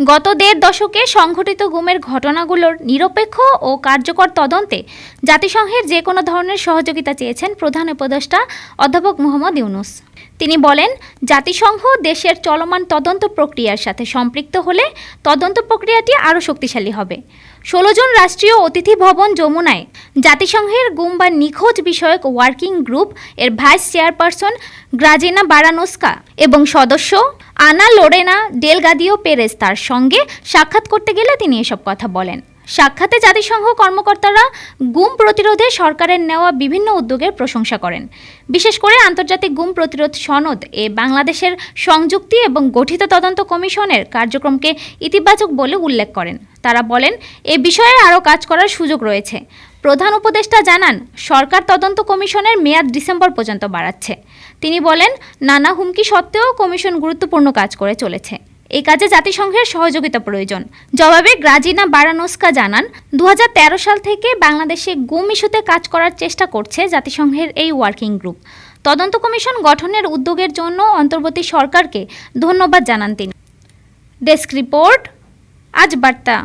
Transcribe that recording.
গত দেড় দশকে সংঘটিত গুমের ঘটনাগুলোর নিরপেক্ষ ও কার্যকর তদন্তে জাতিসংঘের যে কোনো ধরনের সহযোগিতা চেয়েছেন প্রধান উপদেষ্টা অধ্যাপক মোহাম্মদ ইউনুস। তিনি বলেন, জাতিসংঘ দেশের চলমান তদন্ত প্রক্রিয়ার সাথে সম্পৃক্ত হলে তদন্ত প্রক্রিয়াটি আরও শক্তিশালী হবে। ষোলো জন রাষ্ট্রীয় অতিথি ভবন যমুনায় জাতিসংঘের গুম বা নিখোঁজ বিষয়ক ওয়ার্কিং গ্রুপ এর ভাইস চেয়ারপারসন গ্রাজিনা বারানোস্কা এবং সদস্য আনা লোরেনা ডেলগাদিও পেরেস তার সঙ্গে সাক্ষাৎ করতে গেলে তিনি এসব কথা বলেন। সাক্ষাতে জাতিসংঘ কর্মকর্তারা গুম প্রতিরোধে সরকারের নেওয়া বিভিন্ন উদ্যোগের প্রশংসা করেন। বিশেষ করে আন্তর্জাতিক গুম প্রতিরোধ সনদ এ বাংলাদেশের সংযুক্তি এবং গঠিত তদন্ত কমিশনের কার্যক্রমকে ইতিবাচক বলে উল্লেখ করেন। তারা বলেন, এ বিষয়ে আরও কাজ করার সুযোগ রয়েছে। প্রধান উপদেষ্টা জানান, সরকার তদন্ত কমিশনের মেয়াদ ডিসেম্বর পর্যন্ত বাড়াচ্ছে। তিনি বলেন, নানা হুমকি সত্ত্বেও কমিশন গুরুত্বপূর্ণ কাজ করে চলেছে। এই কাজে জাতিসংঘের সহযোগিতা প্রয়োজন। জবাবে গ্রাজিনা বারানোস্কা জানান দু হাজার তেরো সাল থেকে বাংলাদেশে গুম ইস্যুতে কাজ করার চেষ্টা করছে জাতিসংঘের এই ওয়ার্কিং গ্রুপ। তদন্ত কমিশন গঠনের উদ্যোগের জন্য অন্তর্বর্তী সরকারকে ধন্যবাদ জানান তিনি। ডেস্ক রিপোর্ট আজ বার্তা